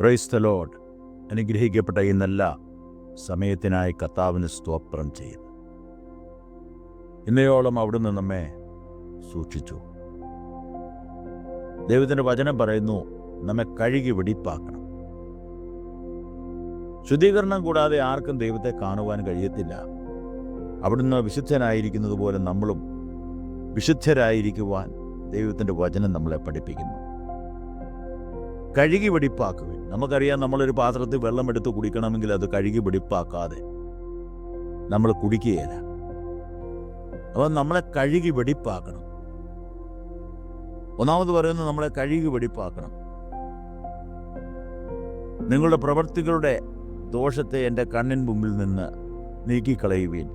Praise the load അനുഗ്രഹിക്കപ്പെട്ട ഈ നല്ല സമയത്തിനായി കർത്താവിന് സ്തോത്രം ചെയ്യുന്നു ഇന്നയോളം അവിടുന്ന് നമ്മെ സൂക്ഷിച്ചു. ദൈവത്തിന്റെ വചനം പറയുന്നു നമ്മെ കഴുകി വെടിപ്പാക്കണം. ശുദ്ധീകരണം കൂടാതെ ആർക്കും ദൈവത്തെ കാണുവാൻ കഴിയത്തില്ല. അവിടുന്ന് വിശുദ്ധനായിരിക്കുന്നത് പോലെ നമ്മളും വിശുദ്ധരായിരിക്കുവാൻ ദൈവത്തിന്റെ വചനം നമ്മളെ പഠിപ്പിക്കുന്നു. കഴുകി വെടിപ്പാക്കുക നമുക്കറിയാം നമ്മളൊരു പാത്രത്തിൽ വെള്ളം എടുത്ത് കുടിക്കണമെങ്കിൽ അത് കഴുകി വെടിപ്പാക്കാതെ നമ്മൾ കുടിക്കുകയില്ല. അപ്പം നമ്മളെ കഴുകി വെടിപ്പാക്കണം. ഒന്നാമത് പറയുന്നത് നമ്മളെ കഴുകി വെടിപ്പാക്കണം. നിങ്ങളുടെ പ്രവൃത്തികളുടെ ദോഷത്തെ എന്റെ കണ്ണിൻ മുമ്പിൽ നിന്ന് നീക്കിക്കളയുവീൻ.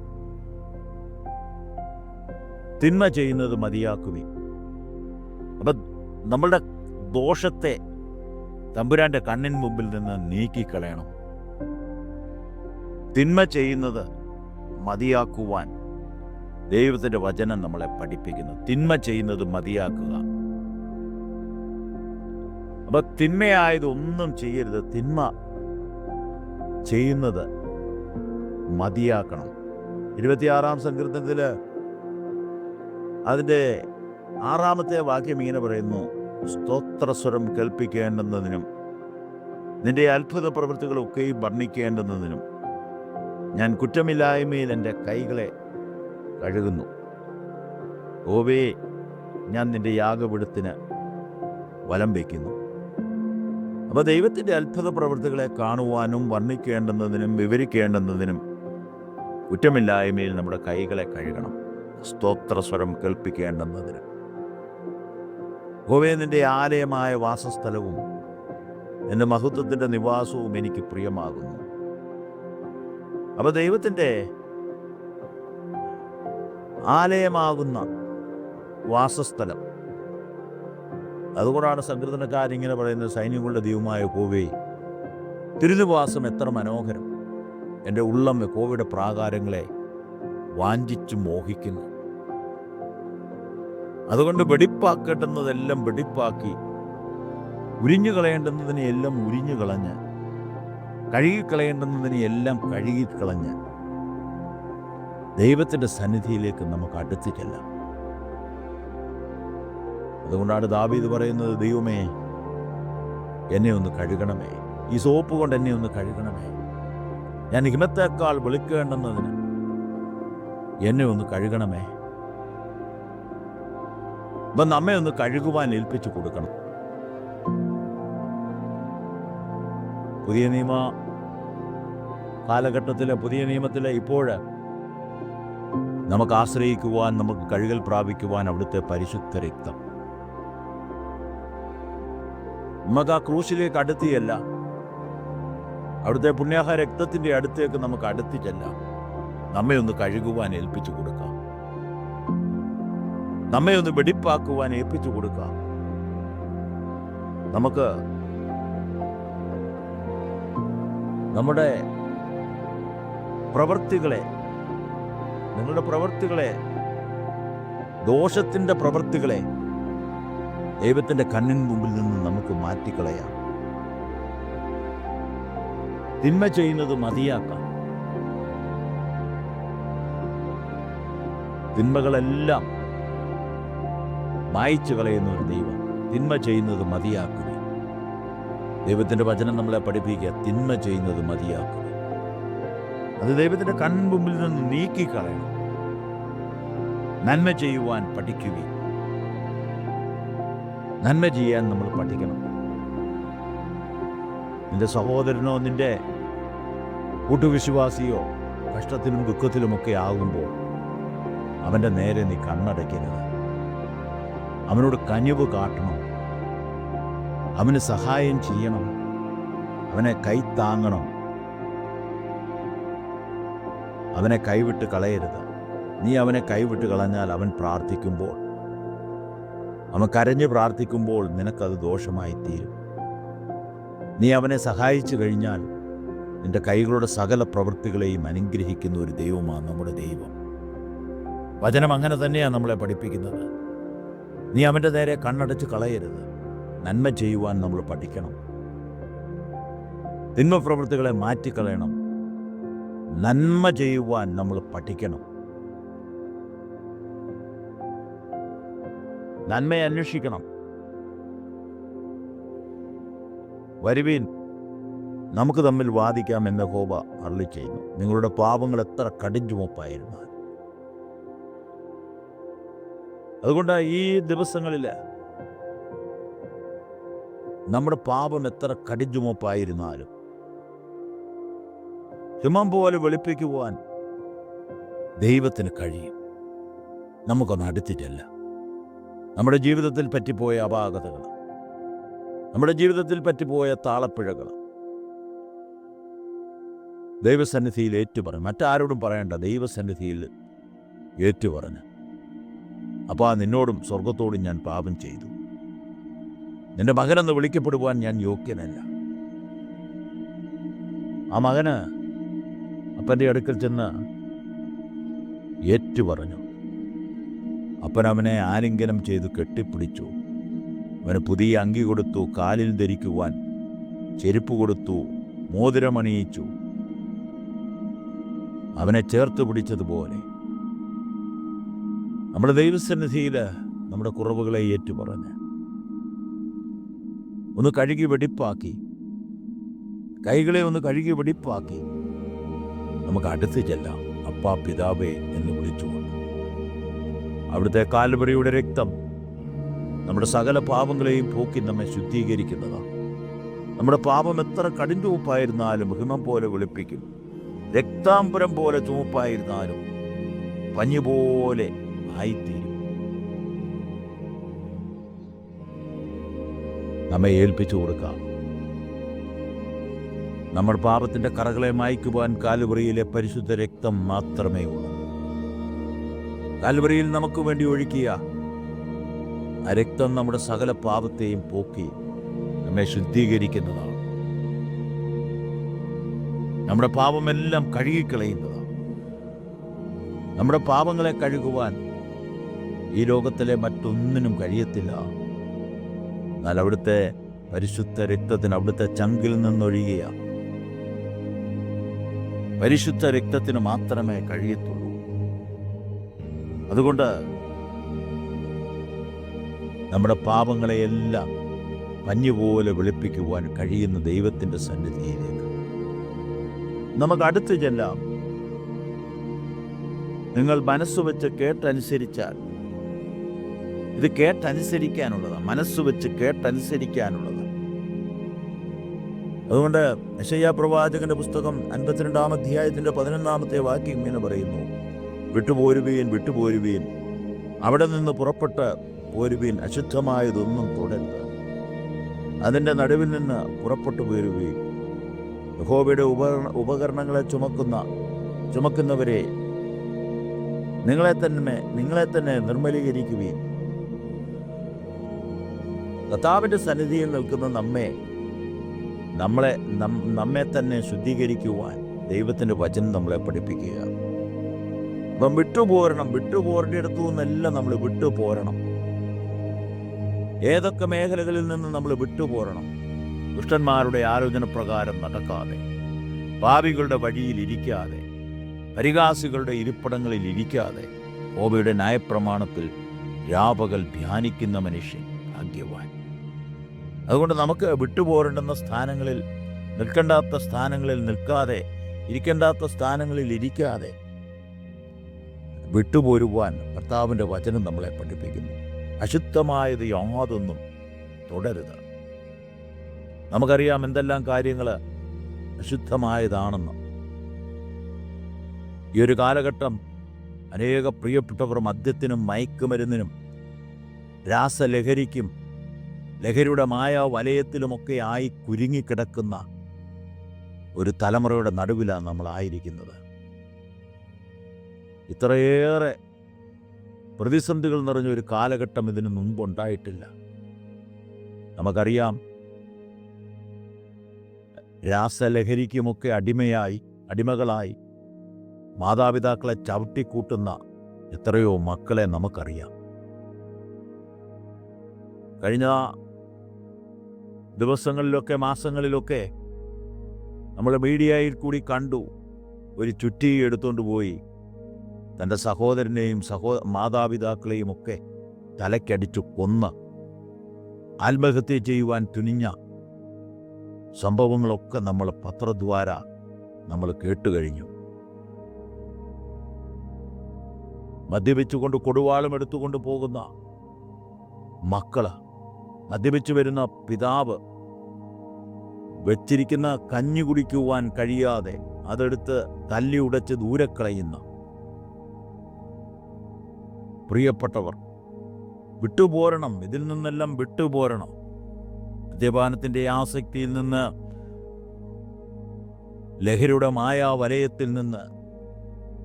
തിന്മ ചെയ്യുന്നത് മതിയാക്കുവീൻ. അപ്പം നമ്മളുടെ ദോഷത്തെ തമ്പുരാന്റെ കണ്ണിൻ മുമ്പിൽ നിന്ന് നീക്കിക്കളയണം. തിന്മ ചെയ്യുന്നത് മതിയാക്കുവാൻ ദൈവത്തിന്റെ വചനം നമ്മളെ പഠിപ്പിക്കുന്നു. തിന്മ ചെയ്യുന്നത് മതിയാക്കുക. അപ്പൊ തിന്മയായത് ഒന്നും ചെയ്യരുത്. തിന്മ ചെയ്യുന്നത് മതിയാക്കണം. ഇരുപത്തിയാറാം സങ്കീർത്തനത്തിൽ അതിന്റെ ആറാമത്തെ വാക്യം ഇങ്ങനെ പറയുന്നു. സ്തോത്രസ്വരം കേൾപ്പിക്കേണ്ടുന്നതിനും നിന്റെ അത്ഭുത പ്രവൃത്തികളൊക്കെയും വർണിക്കേണ്ടുന്നതിനും ഞാൻ കുറ്റമില്ലായ്മയിൽ എന്റെ കൈകളെ കഴുകുന്നു. ഓവേ ഞാൻ നിന്റെ യാഗപിടുത്തിന് വലം വയ്ക്കുന്നു. അപ്പോൾ ദൈവത്തിന്റെ അത്ഭുത പ്രവൃത്തികളെ കാണുവാനും വർണിക്കേണ്ടുന്നതിനും വിവരിക്കേണ്ടുന്നതിനും കുറ്റമില്ലായ്മയിൽ നമ്മുടെ കൈകളെ കഴുകണം. സ്തോത്രസ്വരം കേൾപ്പിക്കേണ്ടുന്നതിനും. ഹോവേ നിന്റെ ആലയമായ വാസസ്ഥലവും എന്റെ മഹത്വത്തിന്റെ നിവാസവും എനിക്ക് പ്രിയമാകുന്നു. അപ്പോൾ ദൈവത്തിന്റെ ആലയമാകുന്ന വാസസ്ഥലം. അതുകൊണ്ടാണ് ഇങ്ങനെ പറയുന്നത് സൈന്യങ്ങളുടെ ദൈവമായ കോവേ തിരുനിവാസം എത്ര മനോഹരം. എന്റെ ഉള്ളം കോവയുടെ പ്രാകാരങ്ങളെ വാഞ്ചിച്ചു മോഹിക്കുന്നു. അതുകൊണ്ട് വെടിപ്പാക്കേണ്ടുന്നതെല്ലാം വെടിപ്പാക്കി ഉരിഞ്ഞു കളയേണ്ടുന്നതിനെ എല്ലാം ഉരിഞ്ഞു കളഞ്ഞ് കഴുകിക്കളയേണ്ടുന്നതിനെ എല്ലാം കഴുകിക്കളഞ്ഞ് ദൈവത്തിന്റെ സന്നിധിയിലേക്ക് നമുക്ക് അടുത്തിട്ടല്ല ചെല്ലാം. അതുകൊണ്ടാണ് ദാവീദ് പറയുന്നത് ദൈവമേ എന്നെ ഒന്ന് കഴുകണമേ. ഈ സോപ്പ് കൊണ്ട് എന്നെ ഒന്ന് കഴുകണമേ. ഞാൻ ഹിമത്തേക്കാൾ വിളിക്കേണ്ടുന്നതിന് എന്നെ ഒന്ന് കഴുകണമേ. അപ്പം നമ്മെ ഒന്ന് കഴുകുവാൻ ഏൽപ്പിച്ചു കൊടുക്കണം. പുതിയ നിയമ കാലഘട്ടത്തിലെ പുതിയ നിയമത്തിലെ ഇപ്പോൾ നമുക്ക് ആശ്രയിക്കുവാൻ നമുക്ക് കഴുകൽ പ്രാപിക്കുവാൻ അവിടുത്തെ പരിശുദ്ധ രക്തം. നമുക്ക് ആ ക്രൂശിലേക്ക് അടുത്തിയല്ല അവിടുത്തെ പുണ്യാഹ രക്തത്തിന്റെ അടുത്തേക്ക് നമുക്ക് അടുത്തിട്ടല്ല നമ്മെ ഒന്ന് കഴുകുവാൻ ഏൽപ്പിച്ചു കൊടുക്കാം. നമ്മെ ഒന്ന് വെടിപ്പാക്കുവാൻ ഏൽപ്പിച്ചു കൊടുക്കാം. നമുക്ക് നമ്മുടെ പ്രവൃത്തികളെ നിങ്ങളുടെ പ്രവൃത്തികളെ ദോഷത്തിന്റെ പ്രവൃത്തികളെ ദൈവത്തിന്റെ കണ്ണിൻ മുമ്പിൽ നിന്ന് നമുക്ക് മാറ്റിക്കളയാം. തിന്മ ചെയ്യുന്നത് മതിയാക്കാം. തിന്മകളെല്ലാം മായിച്ചു കളയുന്ന ഒരു ദൈവം തിന്മ ചെയ്യുന്നത് മതിയാക്കുക ദൈവത്തിന്റെ വചനം നമ്മളെ പഠിപ്പിക്കുക തിന്മ ചെയ്യുന്നത് മതിയാക്കുക അത് ദൈവത്തിന്റെ കൺമുമ്പിൽ നിന്ന് നീക്കിക്കളയണം. നന്മ ചെയ്യുവാൻ പഠിക്കുക നന്മ ചെയ്യാൻ നമ്മൾ പഠിക്കണം. നിന്റെ സഹോദരനോ നിന്റെ കൂട്ടുവിശ്വാസിയോ കഷ്ടത്തിലും ദുഃഖത്തിലുമൊക്കെ ആകുമ്പോൾ അവന്റെ നേരെ നീ കണ്ണടയ്ക്കരുത്. അവനോട് കനിവ് കാട്ടണം. അവന് സഹായം ചെയ്യണം. അവനെ കൈത്താങ്ങണം അവനെ കൈവിട്ട് കളയരുത്. നീ അവനെ കൈവിട്ട് കളഞ്ഞാൽ അവൻ പ്രാർത്ഥിക്കുമ്പോൾ അവൻ കരഞ്ഞ് പ്രാർത്ഥിക്കുമ്പോൾ നിനക്കത് ദോഷമായി തീരും നീ അവനെ സഹായിച്ചു കഴിഞ്ഞാൽ നിന്റെ കൈകളുടെ സകല പ്രവൃത്തികളെയും അനുഗ്രഹിക്കുന്ന ഒരു ദൈവമാണ് നമ്മുടെ ദൈവം. വചനം അങ്ങനെ തന്നെയാണ് നമ്മളെ പഠിപ്പിക്കുന്നത്. നീ അവന്റെ നേരെ കണ്ണടച്ച് കളയരുത്. നന്മ ചെയ്യുവാൻ നമ്മൾ പഠിക്കണം. തിന്മ പ്രവൃത്തികളെ മാറ്റിക്കളയണം. നന്മ ചെയ്യുവാൻ നമ്മൾ പഠിക്കണം. നന്മയെ അന്വേഷിക്കണം. വരുവീൻ നമുക്ക് തമ്മിൽ വാദിക്കാം എന്ന ഹോബ അരളി ചെയ്യുന്നു നിങ്ങളുടെ പാപങ്ങൾ എത്ര കടിഞ്ചുമൊപ്പായിരുന്നാൽ അതുകൊണ്ട് ഈ ദിവസങ്ങളിൽ നമ്മുടെ പാപം എത്ര കടിഞ്ചുമൊപ്പായിരുന്നാലും ഹിമം പോലെ വെളുപ്പിക്കുവാൻ ദൈവത്തിന് കഴിയും. നമുക്കൊന്ന് അടുത്തിട്ടല്ല. നമ്മുടെ ജീവിതത്തിൽ പറ്റിപ്പോയ അപാകതകൾ നമ്മുടെ ജീവിതത്തിൽ പറ്റിപ്പോയ താളപ്പിഴകൾ ദൈവസന്നിധിയിൽ ഏറ്റുപറഞ്ഞു മറ്റാരോടും പറയണ്ട. ദൈവസന്നിധിയിൽ ഏറ്റുപറഞ്ഞ്. അപ്പോൾ ആ നിന്നോടും സ്വർഗത്തോടും ഞാൻ പാപം ചെയ്തു. നിന്റെ മകനെന്ന് വിളിക്കപ്പെടുവാൻ ഞാൻ യോഗ്യനല്ല. ആ മകന് അപ്പന്റെ അടുക്കൽ ചെന്ന് ഏറ്റുപറഞ്ഞു. അപ്പൻ അവനെ ആലിംഗനം ചെയ്തു കെട്ടിപ്പിടിച്ചു. അവന് പുതിയ അങ്കി കൊടുത്തു കാലിൽ ധരിക്കുവാൻ ചെരുപ്പ് കൊടുത്തു മോതിരമണിയിച്ചു അവനെ ചേർത്ത് പിടിച്ചതുപോലെ നമ്മുടെ ദൈവസന്നിധിയിൽ നമ്മുടെ കുറവുകളെ ഏറ്റുപറഞ്ഞ് ഒന്ന് കഴുകി വെടിപ്പാക്കി കൈകളെ ഒന്ന് കഴുകി വെടിപ്പാക്കി നമുക്ക് അടുത്ത് ചെല്ലാം. അപ്പാ പിതാവേ എന്ന് വിളിച്ചുകൊണ്ട്. അവിടുത്തെ കാൽവറിയുടെ രക്തം നമ്മുടെ സകല പാപങ്ങളെയും പോക്കി നമ്മെ ശുദ്ധീകരിക്കുന്നതാണ് നമ്മുടെ പാപം എത്ര കടിഞ്ചുവപ്പായിരുന്നാലും ഹിമം പോലെ വെളുപ്പിക്കും. രക്താംബരം പോലെ ചുവപ്പായിരുന്നാലും പഞ്ഞു പോലെ ആയിത്തീരും. നമ്മെ ഏൽപ്പിച്ചു കൊടുക്കാം. നമ്മൾ പാപത്തിന്റെ കറകളെ മായ്ക്കുവാൻ കാലുവറിയിലെ പരിശുദ്ധ രക്തം മാത്രമേ ഉള്ളൂ. കാലുവറിയിൽ നമുക്ക് വേണ്ടി ഒഴുക്കിയ ആ രക്തം നമ്മുടെ സകല പാപത്തെയും പോക്കി നമ്മെ ശുദ്ധീകരിക്കുന്നതാണ്. നമ്മുടെ പാപമെല്ലാം കഴുകിക്കളയുന്നതാണ്. നമ്മുടെ പാപങ്ങളെ കഴുകുവാൻ ഈ ലോകത്തിലെ മറ്റൊന്നിനും കഴിയത്തില്ല. എന്നാൽ അവിടുത്തെ പരിശുദ്ധ രക്തത്തിന് അവിടുത്തെ ചങ്കിൽ നിന്നൊഴുകിയ. പരിശുദ്ധ രക്തത്തിന് മാത്രമേ കഴിയത്തുള്ളൂ. അതുകൊണ്ട് നമ്മുടെ പാപങ്ങളെയെല്ലാം പഞ്ഞുപോലെ വെളുപ്പിക്കുവാൻ കഴിയുന്ന ദൈവത്തിന്റെ സന്നിധിയിലേക്ക്. നമുക്ക് അടുത്ത് ചെല്ലാം. നിങ്ങൾ മനസ്സുവെച്ച് കേട്ടനുസരിച്ചാൽ ഇത് കേട്ടനുസരിക്കാനുള്ളതാണ് മനസ്സ് വെച്ച് കേട്ടനുസരിക്കാനുള്ളത്. അതുകൊണ്ട് യശയ്യ പ്രവാചകന്റെ പുസ്തകം അൻപത്തിരണ്ടാം അധ്യായത്തിന്റെ പതിനൊന്നാമത്തെ വാക്യം ഇങ്ങനെ പറയുന്നു. വിട്ടുപോരുവീൻ വിട്ടുപോരുവീൻ. അവിടെ നിന്ന് പുറപ്പെട്ട് പോരുവീൻ അശുദ്ധമായതൊന്നും തുടരുത്. അതിന്റെ നടുവിൽ നിന്ന് പുറപ്പെട്ടു പോരുവീൻ. യഹോവയുടെ ഉപകരണ ഉപകരണങ്ങളെ ചുമക്കുന്ന ചുമക്കുന്നവരെ നിങ്ങളെ തന്നെ നിങ്ങളെ തന്നെ നിർമ്മലീകരിക്കുവീൻ. കർത്താവിന്റെ സന്നിധിയിൽ നിൽക്കുന്ന നമ്മെ നമ്മളെ നമ്മെ തന്നെ ശുദ്ധീകരിക്കുവാൻ ദൈവത്തിന്റെ വചനം നമ്മളെ പഠിപ്പിക്കുക. അപ്പം വിട്ടുപോരണം വിട്ടുപോരേണ്ടിടത്തു നിന്നെല്ലാം നമ്മൾ വിട്ടുപോരണം. ഏതൊക്കെ മേഖലകളിൽ നിന്ന് നമ്മൾ വിട്ടുപോരണം? ദുഷ്ടന്മാരുടെ ആലോചന പ്രകാരം നടക്കാതെ പാപികളുടെ വഴിയിൽ ഇരിക്കാതെ പരിഹാസികളുടെ ഇരിപ്പിടങ്ങളിൽ ഇരിക്കാതെ ഓബയുടെ ന്യായപ്രമാണത്തിൽ രാപകൽ ധ്യാനിക്കുന്ന മനുഷ്യൻ ഭാഗ്യവാൻ. അതുകൊണ്ട് നമുക്ക് വിട്ടുപോരേണ്ടുന്ന സ്ഥാനങ്ങളിൽ നിൽക്കേണ്ടാത്ത സ്ഥാനങ്ങളിൽ നിൽക്കാതെ ഇരിക്കേണ്ടാത്ത സ്ഥാനങ്ങളിൽ ഇരിക്കാതെ വിട്ടുപോരുവാൻ കർത്താവിന്റെ വചനം നമ്മളെ പഠിപ്പിക്കുന്നു. അശുദ്ധമായത് യാതൊന്നും തുടരുത്. നമുക്കറിയാം എന്തെല്ലാം കാര്യങ്ങൾ അശുദ്ധമായതാണെന്ന്. ഈ ഒരു കാലഘട്ടം അനേക പ്രിയപ്പെട്ടവർ മദ്യത്തിനും മയക്കുമരുന്നിനും രാസലഹരിക്കും ലഹരിയുടെ മായ വലയത്തിലുമൊക്കെ ആയി കുരുങ്ങിക്കിടക്കുന്ന ഒരു തലമുറയുടെ നടുവിലാണ് നമ്മളായിരിക്കുന്നത് ഇത്രയേറെ പ്രതിസന്ധികൾ നിറഞ്ഞ ഒരു കാലഘട്ടം ഇതിനു മുമ്പുണ്ടായിട്ടില്ല. നമുക്കറിയാം രാസലഹരിക്കുമൊക്കെ അടിമയായി അടിമകളായി മാതാപിതാക്കളെ ചവിട്ടിക്കൂട്ടുന്ന എത്രയോ മക്കളെ നമുക്കറിയാം. കഴിഞ്ഞ ദിവസങ്ങളിലൊക്കെ മാസങ്ങളിലൊക്കെ നമ്മൾ മീഡിയയിൽ കൂടി കണ്ടു. ഒരു ചുറ്റി എടുത്തുകൊണ്ട് പോയി. തന്റെ സഹോദരനെയും സഹോ മാതാപിതാക്കളെയും ഒക്കെ തലക്കടിച്ചു കൊന്ന്. ആത്മഹത്യ ചെയ്യുവാൻ തുനിഞ്ഞ സംഭവങ്ങളൊക്കെ നമ്മൾ പത്രദ്വാര നമ്മൾ കേട്ടുകഴിഞ്ഞു മദ്യപിച്ചുകൊണ്ട് കൊടുവാളും എടുത്തുകൊണ്ട് പോകുന്ന മക്കൾ മദ്യപിച്ചു വരുന്ന പിതാവ് വെച്ചിരിക്കുന്ന കഞ്ഞി കുടിക്കുവാൻ കഴിയാതെ അതെടുത്ത് തല്ലി ഉടച്ച് ദൂരെ കളയുന്ന പ്രിയപ്പെട്ടവർ വിട്ടുപോരണം ഇതിൽ നിന്നെല്ലാം വിട്ടുപോരണം. മദ്യപാനത്തിന്റെ ആസക്തിയിൽ നിന്ന് ലഹരിയുടെ മായാ വലയത്തിൽ നിന്ന്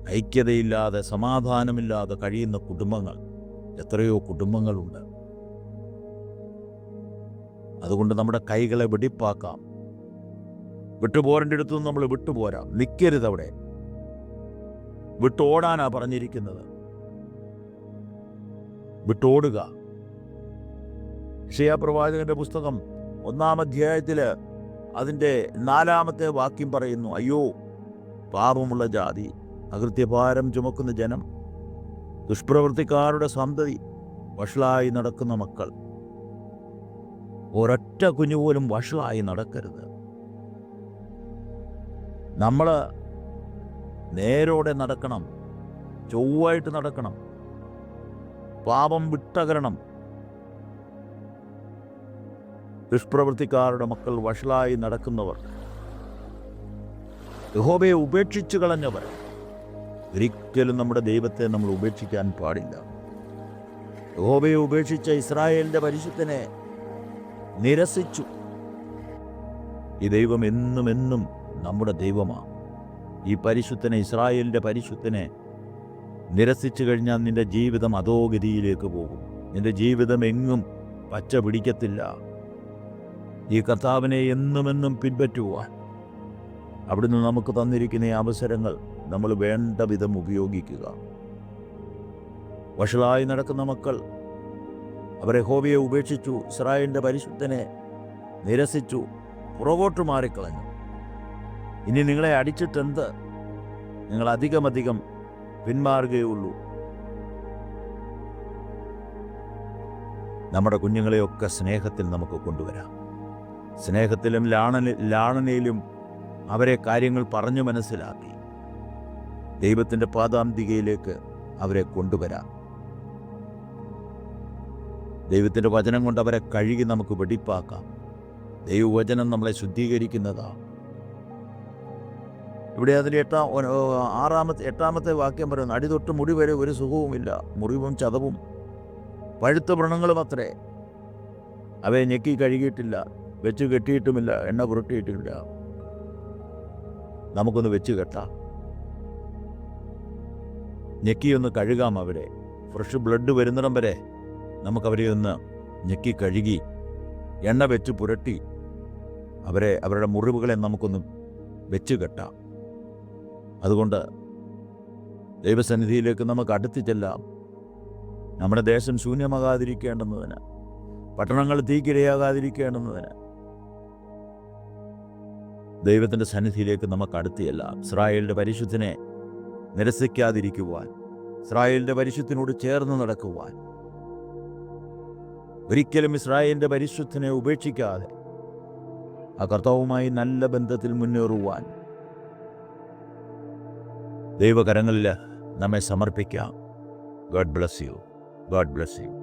ഐക്യതയില്ലാതെ സമാധാനമില്ലാതെ കഴിയുന്ന കുടുംബങ്ങൾ എത്രയോ കുടുംബങ്ങളുണ്ട്. അതുകൊണ്ട് നമ്മുടെ കൈകളെ വെടിപ്പാക്കാം. വിട്ടുപോരേണ്ട നമ്മൾ വിട്ടുപോരാം. നിൽക്കരുത് അവിടെ. വിട്ടോടാനാ പറഞ്ഞിരിക്കുന്നത്. വിട്ടോടുക. ഷയാപ്രവാചകന്റെ പുസ്തകം ഒന്നാം അധ്യായത്തിൽ അതിന്റെ നാലാമത്തെ വാക്യം പറയുന്നു അയ്യോ പാപമുള്ള ജാതി അകൃത്യഭാരം ചുമക്കുന്ന ജനം ദുഷ്പ്രവൃത്തിക്കാരുടെ സന്തതി വഷളായി നടക്കുന്ന മക്കൾ. ഒരൊറ്റ കുഞ്ഞുപോലും വഷളായി നടക്കരുത്. നമ്മൾ നേരോടെ നടക്കണം ചൊവ്വായിട്ട് നടക്കണം പാപം വിട്ടകരണം. ദുഷ്പ്രവൃത്തിക്കാരുടെ മക്കൾ വഷളായി നടക്കുന്നവർ യഹോബയെ ഉപേക്ഷിച്ചു കളഞ്ഞവർ ഒരിക്കലും നമ്മുടെ ദൈവത്തെ നമ്മൾ ഉപേക്ഷിക്കാൻ പാടില്ല. യഹോബയെ ഉപേക്ഷിച്ച ഇസ്രായേലിന്റെ പരിശുദ്ധനെ നിരസിച്ചു. ഈ ദൈവം എന്നും എന്നും നമ്മുടെ ദൈവമാണ് ഈ പരിശുദ്ധനെ ഇസ്രായേലിന്റെ പരിശുദ്ധനെ നിരസിച്ചു കഴിഞ്ഞാൽ നിന്റെ ജീവിതം അധോഗതിയിലേക്ക് പോകും. നിന്റെ ജീവിതം എങ്ങും പച്ച പിടിക്കത്തില്ല. ഈ കർത്താവിനെ എന്നുമെന്നും പിൻപറ്റുവാൻ അവിടുന്ന് നമുക്ക് തന്നിരിക്കുന്ന അവസരങ്ങൾ നമ്മൾ വേണ്ട വിധം ഉപയോഗിക്കുക. വഷളായി നടക്കുന്ന മക്കൾ അവരെ ഹോബിയെ ഉപേക്ഷിച്ചു ഇസ്രായേലിന്റെ പരിശുദ്ധനെ നിരസിച്ചു പുറകോട്ട് മാറിക്കളഞ്ഞു. ഇനി നിങ്ങളെ അടിച്ചിട്ടെന്ത്? നിങ്ങൾ അധികമധികം പിന്മാറുകയുള്ളൂ. നമ്മുടെ കുഞ്ഞുങ്ങളെയൊക്കെ സ്നേഹത്തിൽ നമുക്ക് കൊണ്ടുവരാം. സ്നേഹത്തിലും ലാണന ലാളനയിലും അവരെ കാര്യങ്ങൾ പറഞ്ഞു മനസ്സിലാക്കി. ദൈവത്തിന്റെ പാതാന്തികയിലേക്ക് അവരെ കൊണ്ടുവരാം. ദൈവത്തിന്റെ വചനം കൊണ്ട് അവരെ കഴുകി നമുക്ക് വെടിപ്പാക്കാം. ദൈവവചനം നമ്മളെ ശുദ്ധീകരിക്കുന്നതാ. ഇവിടെ അതിൽ എട്ടാം ആറാമത്തെ എട്ടാമത്തെ വാക്യം പറയുന്നു. അടിതൊട്ട് മുടി വരെ ഒരു സുഖവുമില്ല മുറിവും ചതവും. പഴുത്ത വ്രണങ്ങളും അത്രേ. അവയെ ഞെക്കി കഴുകിയിട്ടില്ല. വെച്ച് കെട്ടിയിട്ടുമില്ല. എണ്ണ പുരട്ടിയിട്ടില്ല. നമുക്കൊന്ന് വെച്ച് കെട്ടാം. ഞെക്കിയൊന്ന് കഴുകാം അവരെ. ഫ്രഷ് ബ്ലഡ് വരുന്നിടം വരെ നമുക്കവരെ ഒന്ന് ഞെക്കി കഴുകി എണ്ണ വെച്ച് പുരട്ടി അവരെ അവരുടെ മുറിവുകളെ നമുക്കൊന്ന് വെച്ച് കെട്ടാം. അതുകൊണ്ട് ദൈവസന്നിധിയിലേക്ക് നമുക്ക് അടുത്ത് ചെല്ലാം. നമ്മുടെ ദേശം ശൂന്യമാകാതിരിക്കേണ്ടുന്നതിന് പട്ടണങ്ങൾ തീക്കിരയാകാതിരിക്കേണ്ടുന്നതിന് ദൈവത്തിന്റെ സന്നിധിയിലേക്ക് നമുക്ക് അടുത്ത് ചെല്ലാം. ഇസ്രായേലിന്റെ പരിശുദ്ധനെ നിരസിക്കാതിരിക്കുവാൻ ഇസ്രായേലിന്റെ പരിശുദ്ധനോട് ചേർന്ന് നടക്കുവാൻ. ഒരിക്കലും ഇസ്രായേലിന്റെ പരിശുദ്ധനെ ഉപേക്ഷിക്കാതെ ആ കർത്താവുമായി നല്ല ബന്ധത്തിൽ മുന്നേറുവാൻ ദൈവകരങ്ങളിൽ നമ്മെ സമർപ്പിക്കാം. God bless you God bless you